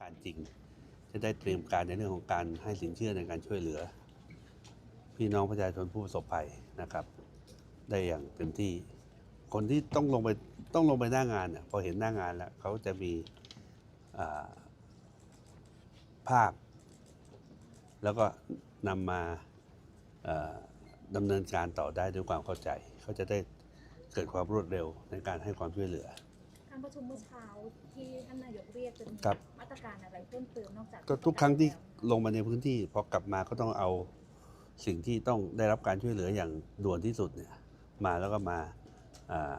การณ์จริง จะได้เตรียมการในเรื่องของการให้สินเชื่อในการช่วยเหลือ พี่น้องประชาชนผู้ประสบภัยนะครับ ได้อย่างเต็มที่ คนที่ต้องลงไปต้องลงไปหน้างานเนี่ยพอเห็นหน้างานแล้วเขาจะมีาภาพ แล้วก็นำมาดำเนินการต่อได้ด้วยความเข้าใจ เขาจะได้เกิดความรวดเร็วในการให้ความช่วยเหลือ การประชุมเมื่อเช้าที่ท่านนายกเรียกจะมีครับ มาตรการอะไรเพิ่มเติมนอกจากก็ทุกครั้งที่ลงมาในพื้นที่พอกลับมาก็ต้องเอาสิ่งที่ต้องได้รับการช่วยเหลืออย่างด่วนที่สุดเนี่ยมาแล้วก็มาอา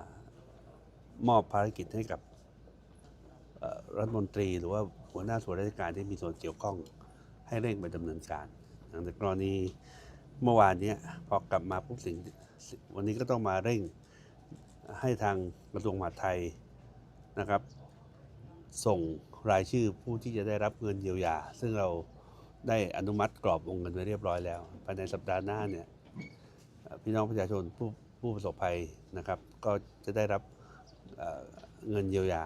มอบภารกิจให้กับเอ่อรัฐมนตรี หรือว่าหัวหน้าส่วนราชการที่มีส่วนเกี่ยวข้องให้เร่งไปดำเนินการอย่างในกรณีเมื่อวานเนี้ยพอกลับมาปุ๊บสิ่งวันนี้ก็ต้องมาเร่งให้ทางกระทรวงมหาดไทย นะครับ ส่งรายชื่อผู้ที่จะได้รับเงินเยียวยา ซึ่งเราได้อนุมัติกรอบวงเงินไว้เรียบร้อยแล้ว ภายในสัปดาห์หน้าเนี่ยเอ่อพี่น้องประชาชนผู้ผู้ประสบภัยนะครับ ก็จะได้รับเอ่อเงินเยียวยา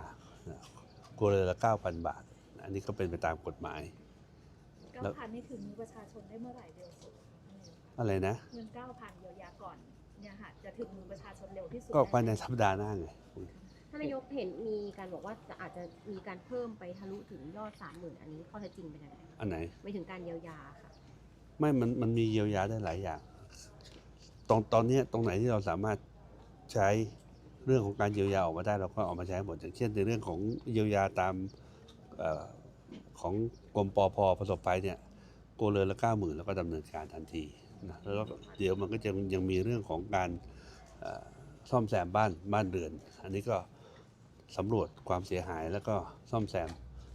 ครัวเรือนละ 9,000 บาท อันนี้ก็เป็นไปตามกฎหมายเก้าพันนี่ถึงมือประชาชนได้เมื่อไหร่เร็วสุดคะท่านนายกอะไรนะ เงินเก้าพันเยียวยาก่อนเนี่ยค่ะจะถึงมือประชาชนเร็วที่สุดก็ภายในได้สัปดาห์หน้าไงท่านนายกเห็นมีการบอกว่าจะอาจจะมีการเพิ่มไปทะลุถึงยอดสามหมื่นอันนี้ข้อเท็จจริงเป็นยังไงอันไหน ไม่ถึงการเยียวยาค่ะ ไม่ มันมันมีเยียวยาได้หลายอย่างตรงตอนเนี้ยตรงไหนที่เราสามารถใช้เรื่องของการเยียวยาออกมาได้เราก็เอามาใช้หมดอย่างเช่นในเรื่องของเยียวยาตามเออของกรมปอพประสบภัยเนี่ยโกเรือนละเก้าหมื่นแล้วก็ดำเนินการทันทีนะแล้วก็เดี๋ยวมันก็จะยังมีเรื่องของการเอ่อซ่อมแซมบ้านบ้านเรือน อันนี้ก็ สำรวจความเสียหายแล้วก็ซ่อมแซม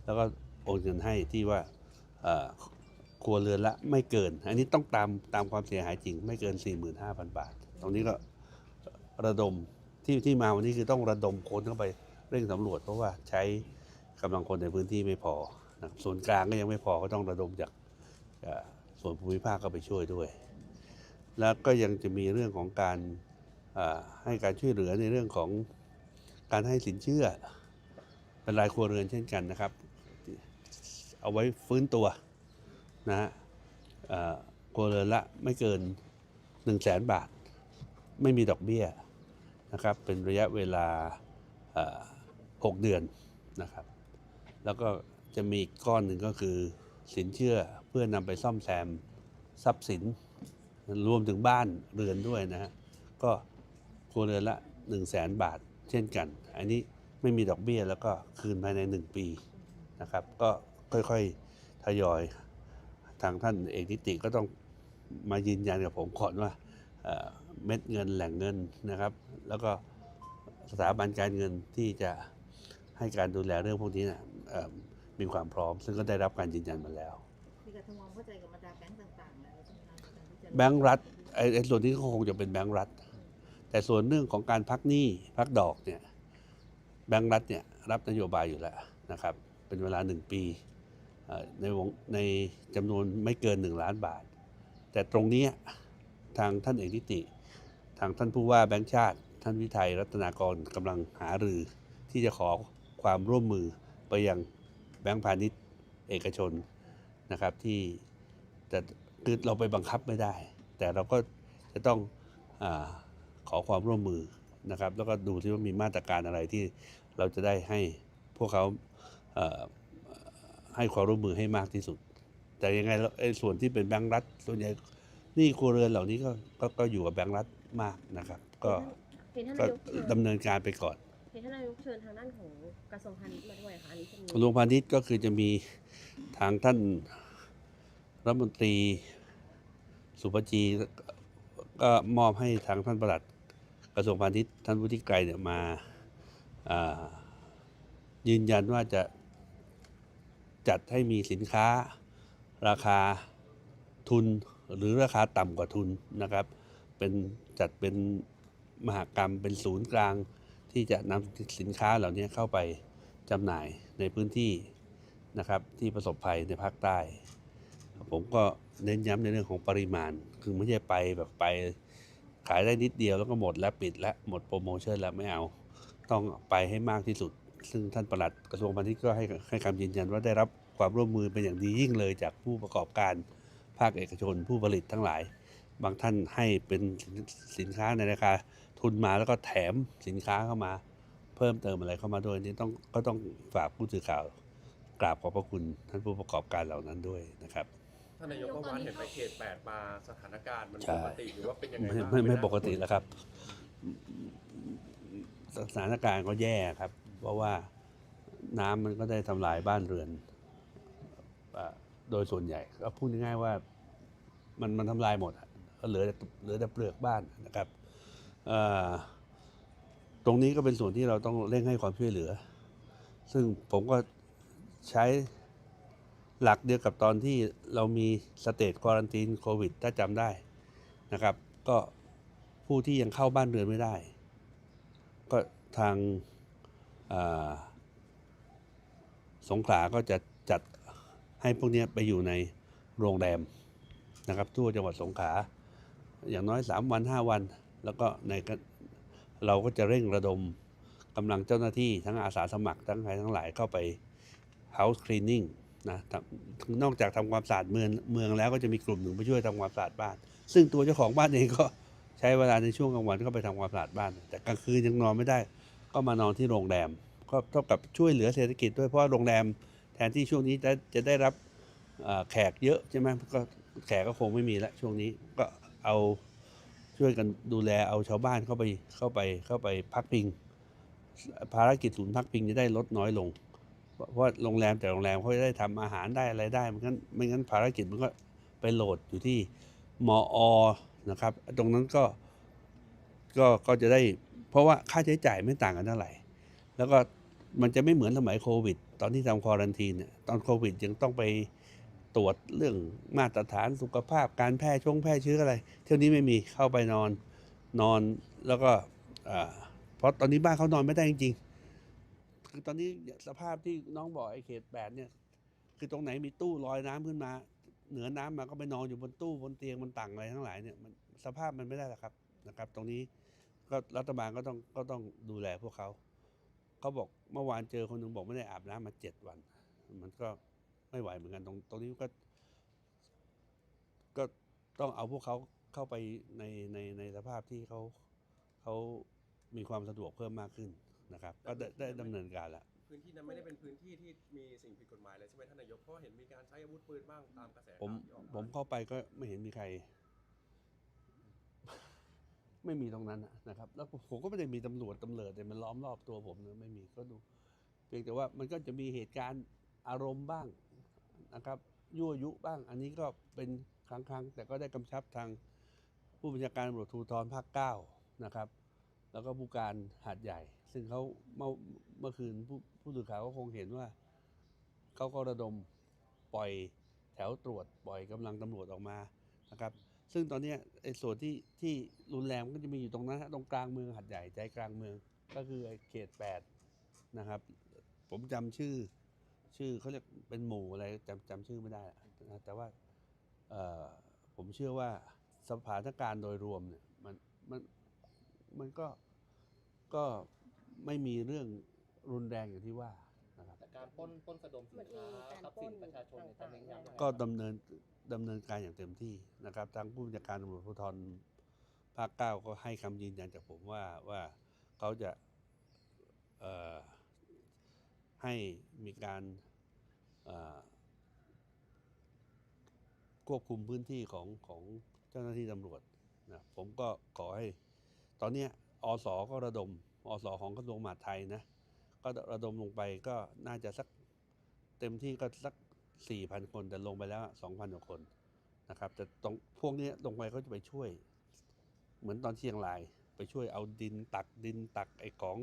แล้วก็โอนเงินให้ที่ว่าครัวเรือนละไม่เกิน อันนี้ต้องตามตามความเสียหายจริงไม่เกิน 45,000 บาท ตรงนี้ก็ระดมที่ที่มาวันนี้คือต้องระดมคนเข้าไปเร่งสำรวจ เพราะว่าใช้กำลังคนในพื้นที่ไม่พอนะส่วนกลางก็ยังไม่พอก็ต้องระดมจากส่วนภูมิภาคก็ไปช่วยด้วย แล้วก็ยังจะมีเรื่องของการให้การช่วยเหลือในเรื่องของ การให้สินเชื่อ เป็นรายครัวเรือนเช่นกันนะครับ เอาไว้ฟื้นตัวนะฮะครัวเรือนละไม่เกิน 1 0 0 0 0แสนบาท ไม่มีดอกเบี้ยนะครับ เป็นระยะเวลา 6 เดือนนะครับ แล้วก็จะมีอีกก้อนหนึ่งก็คือสินเชื่อเพื่อนำไปซ่อมแซมทรัพย์สินรวมถึงบ้านเรือนด้วยนะฮะก็ครัวเรือนละ 1 0 0 0 0แสนบาทเช่นกัน อันนี้ไม่มีดอกเบี้ยแล้วก็คืนภายใน 1 ปีนะครับ ก็ค่อยๆทยอย ทางท่านเอกนิติก็ต้องมายืนยันกับผมก่อนว่าเอ่อเม็ดเงินแหล่งเงินนะครับ แล้วก็สถาบันการเงินที่จะให้การดูแลเรื่องพวกนี้นะเอ่อมีความพร้อม ซึ่งก็ได้รับการยืนยันมาแล้วมีการทำความเข้าใจกับบรรดาแบงก์ต่างๆแล้วใช่ไหมคะในการที่จะแบงก์รัฐไอ้ไอ้ส่วนนี้ก็คงจะเป็นแบงก์รัฐ แต่ส่วนเรื่องของการพักหนี้พักดอกเนี่ย แบงก์รัฐเนี่ยรับนโยบายอยู่แล้วนะครับเป็นเวลาหนึ่งปีในวงในจำนวนไม่เกินหนึ่งล้านบาท แต่ตรงนี้ทางท่านเอกนิติ ทางท่านผู้ว่าแบงก์ชาติ ท่านวิทัยรัตนากรกำลังหารือที่จะขอความร่วมมือไปยังแบงก์พาณิชย์เอกชนนะครับที่แต่คือเราไปบังคับไม่ได้ แต่เราก็จะต้องอขอความร่วมมือ นะครับ แล้วก็ดูที่ว่ามีมาตรการอะไรที่เราจะได้ให้พวกเขาเอ่อให้ความร่วมมือให้มากที่สุด แต่ยังไงแล้วไอ้ส่วนที่เป็นแบงก์รัฐ ส่วนใหญ่หนี่ครัวเรือนเหล่านี้ก็ก็ก็อยู่กับแบงก์รัฐมากนะครับ ก็เห็นท่านก็นายกเชิญดำเนินการไปก่อนเห็นท่านนายกเชิญทางด้านของกระทรวงพาณิชย์มาด้วยค่ะอันนี้จะมีกระทรวงพาณิชย์ก็คือจะมีทางท่านรัฐมนตรีสุภจีก็มอบให้ทางท่านประหลัด กระทรวงพาณิชย์ท่านวุฒิไกรเนี่ยมาายืนยันว่าจะจัดให้มีสินค้าราคาทุนหรือราคาต่ำกว่าทุนนะครับ เป็นจัดเป็นมหากรรมเป็นศูนย์กลางที่จะนำสินค้าเหล่านี้เข้าไปจำหน่ายในพื้นที่นะครับที่ประสบภัยในภาคใต้ ผมก็เน้นย้ำในเรื่องของปริมาณ คือไม่ใช่ไปแบบไป ขายได้นิดเดียวแล้วก็หมดแล้วปิดแล้วหมดโปรโมชั่นแล้วไม่เอา ต้องไปให้มากที่สุด ซึ่งท่านประหลัดกระทรวงพาณิชย์ก็ให้ให้คำยืนยันว่าได้รับความร่วมมือเป็นอย่างดียิ่งเลยจากผู้ประกอบการภาคเอกชนผู้ผลิตทั้งหลาย บางท่านให้เป็นสินค้าในราคาทุนมาแล้วก็แถมสินค้าเข้ามา เพิ่มเติมอะไรเข้ามาด้วยนี่ต้องก็ต้องฝากผู้สื่อข่าวกราบขอบพระคุณท่านผู้ประกอบการเหล่านั้นด้วยนะครับ ท่านนายกเมื่อวานเห็นไปเขตแปดมาสถานการณ์มันใช่ปกติหรือว่าเป็นยังไงไม่บ้างไม่ไม่น่าปกติแล้วครับ สถานการณ์ก็แย่ครับ เพราะว่าน้ำมันก็ได้ทำลายบ้านเรือนอ่าโดยส่วนใหญ่ก็พูดง่ายๆว่ามันมันทำลายหมดอะก็เหลือแต่เหลือแต่เปลือกบ้านนะครับเอ่อตรงนี้ก็เป็นส่วนที่เราต้องเร่งให้ความช่วยเหลือ ซึ่งผมก็ใช้ หลักเดียวกับตอนที่เรามีสเตจควอรันตีนโควิดถ้าจำได้นะครับ ก็ผู้ที่ยังเข้าบ้านเรือนไม่ได้ ก็ทางาสงขลาก็จะจัดให้พวกนี้ไปอยู่ในโรงแรมนะครับทั่วจังหวัดสงขลาอย่างน้อย 3 วัน 5 วัน แล้วก็ในเราก็จะเร่งระดมกำลังเจ้าหน้าที่ทั้งอาสาสมัครทั้งใครทั้งหลายเข้าไป house cleaning นะนอกจากทำความสะอาดเมืองเมืองแล้วก็จะมีกลุ่มหนึ่งไปช่วยทำความสะอาดบ้าน ซึ่งตัวเจ้าของบ้านเองก็ใช้เวลาในช่วงกลางวันก็ไปทำความสะอาดบ้าน แต่กลางคืนยังนอนไม่ได้ ก็มานอนที่โรงแรม ก็เท่ากับช่วยเหลือเศรษฐกิจด้วยเพราะว่าโรงแรมแทนที่ช่วงนี้จะจะได้รับแขกเยอะใช่ไหมก็แขกก็คงไม่มีแล้วช่วงนี้ก็เอาช่วยกันดูแลเอาชาวบ้านเข้าไปเข้าไปเข้าไปพักพิง ภารกิจศูนย์พักพิงจะได้ลดน้อยลง เพราะโรงแรมแต่โรงแรมเขาจะได้ทำอาหารได้อะไรได้ไม่งั้นไม่งั้นภารกิจมันก็ไปโหลดอยู่ที่มอนะครับ ตรงนั้นก็ก็ก็จะได้ เพราะว่าค่าใช้จ่ายไม่ต่างกันเท่าไหร่ แล้วก็มันจะไม่เหมือนสมัยโควิด ตอนที่ทำควอรันทีนเนี่ยตอนโควิดยังต้องไปตรวจเรื่องมาตรฐานสุขภาพการแพร่ช่วงแพร่เชื้ออะไร เที่ยวนี้ไม่มีเข้าไปนอนนอนแล้วก็เพราะตอนนี้บ้านเขานอนไม่ได้จริงๆ คือตอนนี้สภาพที่น้องบอกไอ้เขตแปดเนี่ย คือตรงไหนมีตู้ลอยน้ำขึ้นมา เหนือน้ำมาก็ไปนอนอยู่บนตู้บนเตียงบนตังอะไรทั้งหลายเนี่ยมันสภาพมันไม่ได้หรอกครับนะครับ ตรงนี้ก็รัฐบาลก็ต้องก็ต้องดูแลพวกเขาเขาบอกเมื่อวานเจอคนหนึ่งบอกไม่ได้อาบน้ำมาเจ็ดวัน มันก็ไม่ไหวเหมือนกันตรงตรงนี้ก็ ก็ต้องเอาพวกเขาเข้าไปในในในสภาพที่เขาเขามีความสะดวกเพิ่มมากขึ้น นะครับก็ได้ได้ดำเนินการแล้ว พื้นที่นั้นไม่ได้เป็นพื้นที่ที่มีสิ่งผิดกฎหมายเลยใช่ไหมท่านนายกเพราะเห็นมีการใช้อาวุธปืนบ้างตามกระแสผมข่าวที่ออกผมเข้าไปก็ไม่เห็นมีใคร ไม่มีตรงนั้นน่ะนะครับ แล้วผมก็ไม่ได้มีตำรวจตำรวจเนี่ยมันล้อมรอบตัวผมนะไม่มีก็ดู เพียงแต่ว่ามันก็จะมีเหตุการณ์อารมณ์บ้างนะครับ ยั่วยุบ้าง อันนี้ก็เป็นครั้งครั้งๆแต่ก็ได้กำชับทางผู้บัญชาการตำรวจภูธรภาคเก้านะครับ แล้วก็ผู้การหาดใหญ่ ซึ่งเขาเมื่อเมื่อคืนผู้ผู้สื่อข่าวก็คงเห็นว่าเขาก็ระดมปล่อยแถวตรวจปล่อยกำลังตำรวจออกมานะครับ ซึ่งตอนนี้ไอ้ส่วนที่ที่รุนแรงมันก็จะมีอยู่ตรงนั้นฮะตรงกลางเมืองหัดใหญ่ใจกลางเมือง ก็คือไอ้เขตแปดนะครับ ผมจำชื่อ ชื่อเขาเรียกเป็นหมู่อะไรจำจำชื่อไม่ได้นะแต่ว่าเอ่อผมเชื่อว่าสถานการณ์โดยรวมเนี่ยมันมันมันก็ก็ ไม่มีเรื่องรุนแรงอย่างที่ว่านะครับแต่การปล้นปล้นสะดมสินค้าทรัพย์สินประชาชนเนี่ยจะเน้นย้ำยังไงก็ดำเนินดำเนินการอย่างเต็มที่นะครับ ทางผู้บัญชาการตำรวจภูธรภาคเก้าก็ให้คำยืนยันจากผมว่าว่าเขาจะเอ่อให้มีการเอ่อควบคุมพื้นที่ของของเจ้าหน้าที่ตำรวจนะผมก็ขอให้ ตอนเนี้ยอสก็ระดม อสของกระทรวงมหาดไทยนะ ก็ระดมลงไปก็น่าจะสักเต็มที่ก็สัก 4,000 คน แต่ลงไปแล้ว 2,000กว่าคนนะครับแต่ตรงพวกนี้ลงไปเขาจะไปช่วย เหมือนตอนเชียงรายไปช่วยเอาดินตักดินตักไอ้ของ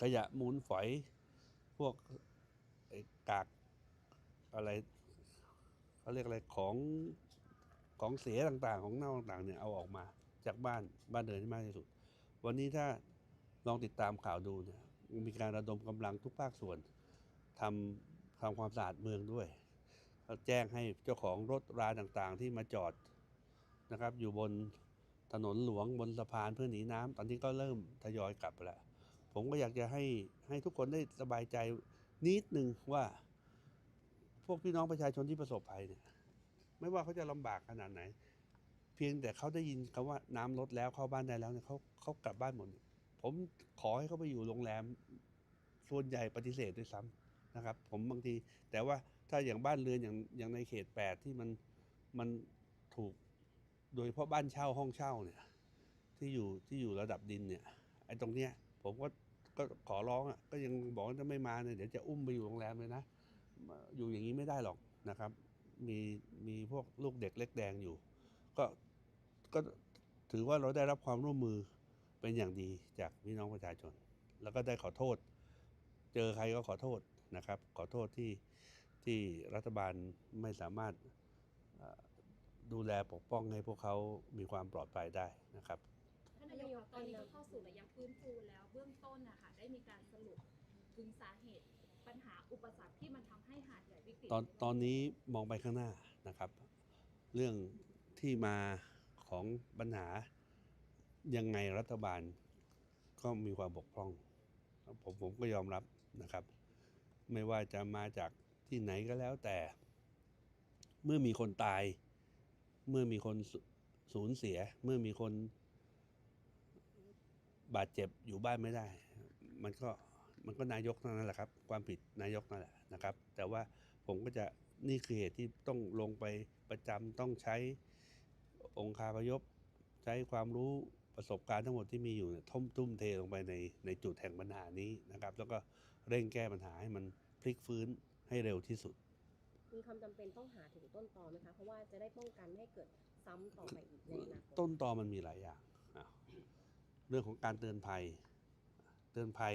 ขยะมูลฝอย พวกไอ้กากอะไรเขาเรียกอะไรของของเสียต่างๆ ของเน่าต่างๆเนี่ยเอาออกมาจากบ้านบ้านเดินที่มากที่สุด วันนี้ถ้า ลองติดตามข่าวดูเนี่ยมีการระดมกำลังทุกภาคส่วนทำทำความสะอาดเมืองด้วยแล้วแจ้งให้เจ้าของรถราต่างๆ ที่มาจอดนะครับ อยู่บนถนนหลวงบนสะพานเพื่อหนีน้ำตอนนี้ก็เริ่มทยอยกลับแล้ว ผมก็อยากจะให้ให้ทุกคนได้สบายใจนิดหนึ่งว่า พวกพี่น้องประชาชนที่ประสบภัยเนี่ย ไม่ว่าเขาจะลำบากขนาดไหน เพียงแต่เขาได้ยินคำว่าน้ำลดแล้วเข้าบ้านได้แล้วเนี่ยเขาเขากลับบ้านหมด ผมขอให้เขาไปอยู่โรงแรม ส่วนใหญ่ปฏิเสธด้วยซ้ำนะครับ ผมบางที แต่ว่าถ้าอย่างบ้านเรือนอย่างอย่างในเขตแปดที่มันมันถูกโดยเฉพาะบ้านเช่าห้องเช่าเนี่ย ที่อยู่ที่อยู่ระดับดินเนี่ยไอ้ตรงเนี้ย ผมก็ก็ขอร้องอะก็ยังบอกว่าจะไม่มาเนี่ยเดี๋ยวจะอุ้มไปอยู่โรงแรมเลยนะอยู่อย่างนี้ไม่ได้หรอกนะครับ มีมีพวกลูกเด็กเล็กแดงอยู่ ก็ก็ถือว่าเราได้รับความร่วมมือ เป็นอย่างดีจากพี่น้องประชาชน แล้วก็ได้ขอโทษ เจอใครก็ขอโทษนะครับ ขอโทษที่ที่รัฐบาลไม่สามารถเอ่อดูแลปกป้องให้พวกเขามีความปลอดภัยได้นะครับท่านนายกครับตอนนี้ก็เข้าสู่ระยะฟื้นฟูแล้วเบื้องต้นนะคะได้มีการสรุปถึงสาเหตุปัญหาอุปสรรคที่มันทำให้หาดใหญ่วิกฤตตอนตอนนี้มองไปข้างหน้านะครับ เรื่องที่มาของปัญหา ยังไงรัฐบาลก็มีความบกพร่อง ผมผมก็ยอมรับนะครับ ไม่ว่าจะมาจากที่ไหนก็แล้วแต่ เมื่อมีคนตาย เมื่อมีคนสูญเสีย เมื่อมีคน บาดเจ็บอยู่บ้านไม่ได้ มันก็มันก็นายกนั้นแหละครับ ความผิดนายกนั่นแหละนะครับ แต่ว่าผมก็จะนี่คือเหตุที่ต้องลงไปประจำต้องใช้องค์คาพยพ ใช้ความรู้ ประสบการณ์ทั้งหมดที่มีอยู่เนี่ยทุ่มทุ่มเทลงไปในในจุดแห่งปัญหานี้นะครับ แล้วก็เร่งแก้ปัญหาให้มันพลิกฟื้นให้เร็วที่สุด มีความจำเป็นต้องหาถึงต้นตอไหมคะ เพราะว่าจะได้ป้องกันไม่ให้เกิดซ้ำต่อไปอีกในอนาคตต้นตอมันมีหลายอย่างอ้าวเรื่องของการเตือนภัย เตือนภัย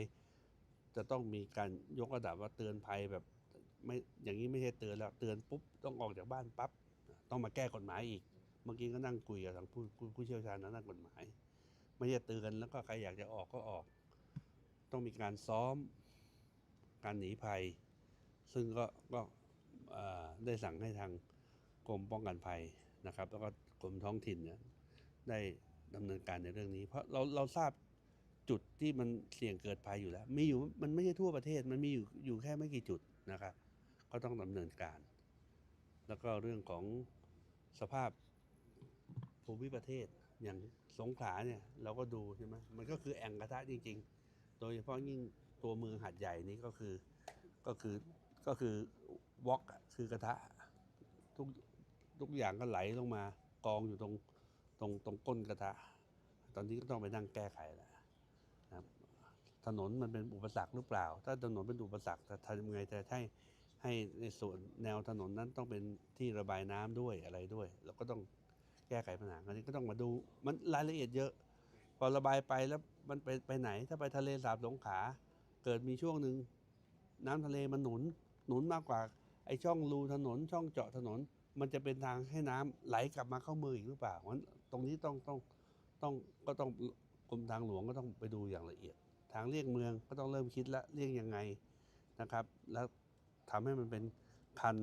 จะต้องมีการยกระดับว่าเตือนภัยแบบไม่อย่างนี้ไม่ใช่เตือนแล้วเตือนปุ๊บต้องออกจากบ้านปั๊บต้องมาแก้กฎหมายอีก เมื่อกี้ก็นั่งคุยกับทางผู้ผู้ผู้เชี่ยวชาญทางด้านกฎหมาย ไม่ใช่เตือนแล้วก็ใครอยากจะออกก็ออก ต้องมีการซ้อมการหนีภัย ซึ่งก็ก็ได้สั่งให้ทางกรมป้องกันภัยนะครับ แล้วก็กรมท้องถิ่นเนี่ยได้ดำเนินการในเรื่องนี้ เพราะเราเราทราบจุดที่มันเสี่ยงเกิดภัยอยู่แล้ว มีอยู่มันไม่ใช่ทั่วประเทศมันมีอยู่อยู่แค่ไม่กี่จุดนะครับ ก็ต้องดำเนินการ แล้วก็เรื่องของสภาพภูมิประเทศ อย่างสงขลาเนี่ยเราก็ดูใช่ไหมมันก็คือแอ่งกระทะจริง ๆ โดยเฉพาะยิ่งตัวเมืองหัดใหญ่นี้ก็คือก็คือก็คือวอกคือกระทะทุกทุกอย่างก็ไหลลงมากองอยู่ตรงตรงตรงก้นกระทะ ตอนนี้ก็ต้องไปนั่งแก้ไขแล้วนะครับถนนมันเป็นอุปสรรคหรือเปล่า ถ้าถนนเป็นอุปสรรคจะทำยังไงจะให้ให้ในส่วนแนวถนนนั้นต้องเป็นที่ระบายน้ำด้วยอะไรด้วย เราก็ต้อง แก้ไขปัญหาอันนี้ก็ต้องมาดูมันรายละเอียดเยอะ พอระบายไปแล้วมันไปไปไหน ถ้าไปทะเลสาบสงขาเกิดมีช่วงหนึ่งน้ำทะเลมันหนุนหนุนมากกว่าไอช่องรูถนนช่องเจาะถนน มันจะเป็นทางให้น้ำไหลกลับมาเข้าเมืองอีกหรือเปล่างั้นตรงนี้ต้องต้องต้องก็ต้องกรมทางหลวงก็ต้องไปดูอย่างละเอียด ทางเลี่ยงเมืองก็ต้องเริ่มคิดละเลี่ยงยังไงนะครับ แล้วทำให้มันเป็นคัน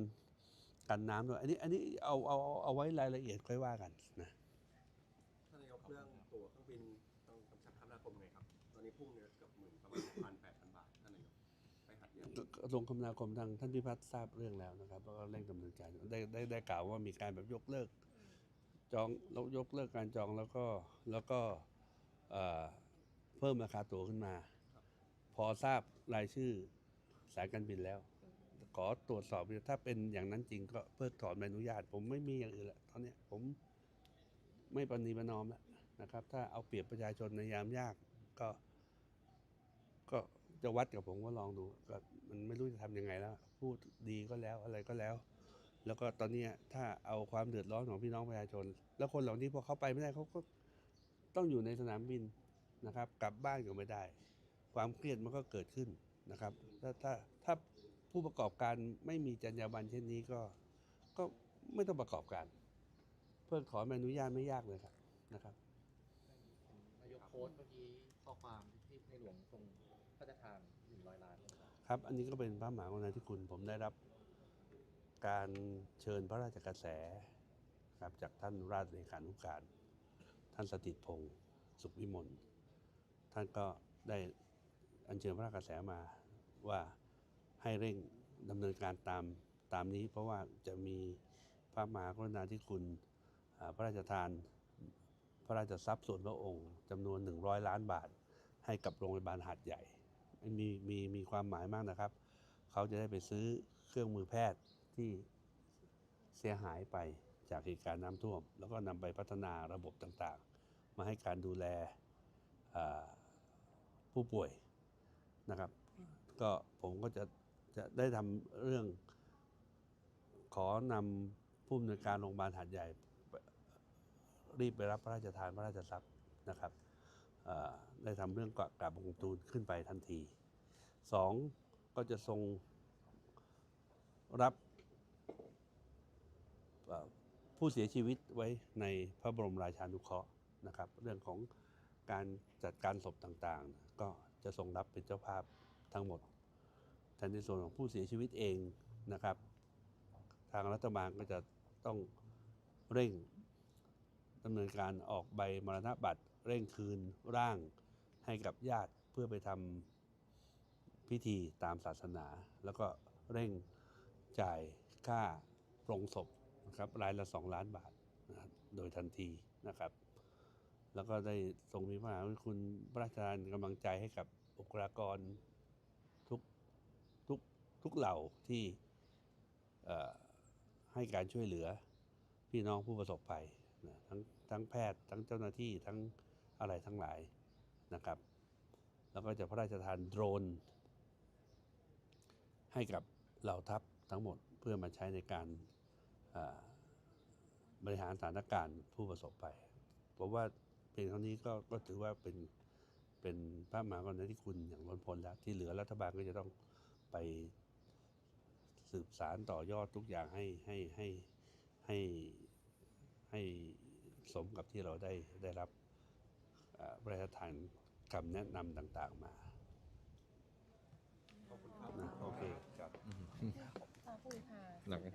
กันน้ำด้วย อันนี้อันนี้เอาเอาเอาเอาไว้รายละเอียดค่อยว่ากันนะท่านนายกเรื่องตั๋วเครื่องบินต้องกำชับคมนาคมไงครับ ตอนนี้พุ่งเนี่ยเกือบหมื่นประมาณพันแปดพันบาทท่านนายกไปหัดใหญ่กระทรวงคมนาคมทางท่านพิพัฒน์ทราบเรื่องแล้วนะครับแล้วก็เร่งดำเนินการอยู่ได้ได้ได้กล่าวว่ามีการแบบยกเลิก จองแล้วยกเลิกการจองแล้วก็แล้วก็เอ่อเพิ่มราคาตั๋วขึ้นมา พอทราบรายชื่อสายการบินแล้ว ขอตรวจสอบดูถ้าเป็นอย่างนั้นจริงก็เพิกถอนใบอนุญาต ผมไม่มีอย่างอื่นละตอนนี้ผมไม่ปณีประนอมแล้วนะครับ ถ้าเอาเปรียบประชาชนในยามยากก็ ก็จะวัดกับผมก็ลองดูก็มันไม่รู้จะทำยังไงแล้ว พูดดีก็แล้วอะไรก็แล้ว แล้วก็ตอนนี้ถ้าเอาความเดือดร้อนของพี่น้องประชาชน แล้วคนเหล่านี้พอเขาไปไม่ได้เขาก็ต้องอยู่ในสนามบินนะครับ กลับบ้านก็ไม่ได้ ความเครียดมันก็เกิดขึ้นนะครับ ถ้าถ้าถ้า ผู้ประกอบการไม่มีจรรยาบรรณเช่นนี้ก็ก็ไม่ต้องประกอบการ เพิกถอนใบอนุญาตไม่ยากเลยครับนะครับนายกโพสต์เมื่อกี้ข้อความที่ในหลวงทรงพระราชทานหนึ่งร้อยล้านนะครับครับ อันนี้ก็เป็นพระมหากรุณาธิคุณผมได้รับการเชิญพระราชกระแสครับจากท่านราชเลขานุการ ท่านสถิตพงศ์สุขวิมลท่านก็ได้อัญเชิญพระราชกระแสมาว่า ให้เร่งดำเนินการตามตามนี้ เพราะว่าจะมีพระมหากรุณาธิคุณพระราชทาน พระราชทรัพย์ส่วนพระองค์จำนวน 100 ล้านบาท ให้กับโรงพยาบาลหาดใหญ่มีมีมีความหมายมากนะครับ เขาจะได้ไปซื้อเครื่องมือแพทย์ที่เสียหายไปจากเหตุการณ์น้ำท่วม แล้วก็นำไปพัฒนาระบบต่างๆ มาให้การดูแลผู้ป่วยนะครับ ก็ผมก็จะ จะได้ทำเรื่องขอนำผู้อำนวยการโรงพยาบาลหาดใหญ่ รีบไปรับพระราชทานพระราชทรัพย์นะครับได้ทำเรื่องกราบบังคมทูลขึ้นไปทันทีสองก็จะทรงรับผู้เสียชีวิตไว้ในพระบรมราชานุเคราะห์นะครับ เรื่องของการจัดการศพต่างๆ ก็จะทรงรับเป็นเจ้าภาพทั้งหมด แต่ในส่วนของผู้เสียชีวิตเองนะครับ ทางรัฐบาลก็จะต้องเร่งดำเนินการออกใบมรณบัตรเร่งคืนร่างให้กับญาติเพื่อไปทำพิธีตามศาสนา แล้วก็เร่งจ่ายค่าปรงศพนะครับรายละ 2 ล้านบาทนะโดยทันทีนะครับ แล้วก็ได้ทรงมีพระมหากรุณาธิคุณพระราชทานกำลังใจให้กับบุคลากร ทุกเหล่าที่ให้การช่วยเหลือพี่น้องผู้ประสบภัยนะทั้งทั้งแพทย์ทั้งเจ้าหน้าที่ทั้งอะไรทั้งหลายนะครับ แล้วก็จะพระราชทานโดรน ให้กับเหล่าทัพทั้งหมดเพื่อมาใช้ในการบริหารสถานการณ์ผู้ประสบภัยผมว่าเพียงเท่านี้ก็ก็ถือว่าเป็นเป็นพระมหากรุณาธิคุณอย่างล้นพ้นแล้วที่เหลือรัฐบาลก็จะต้องไป สืบสารต่อยอดทุกอย่างให้ให้ให้ให้ให้สมกับที่เราได้ได้รับเอ่อพระราชทานคำแนะนำต่างๆมาขอบคุณครับนะโอเคครับ ขอบคุณค่ะ หนักไหม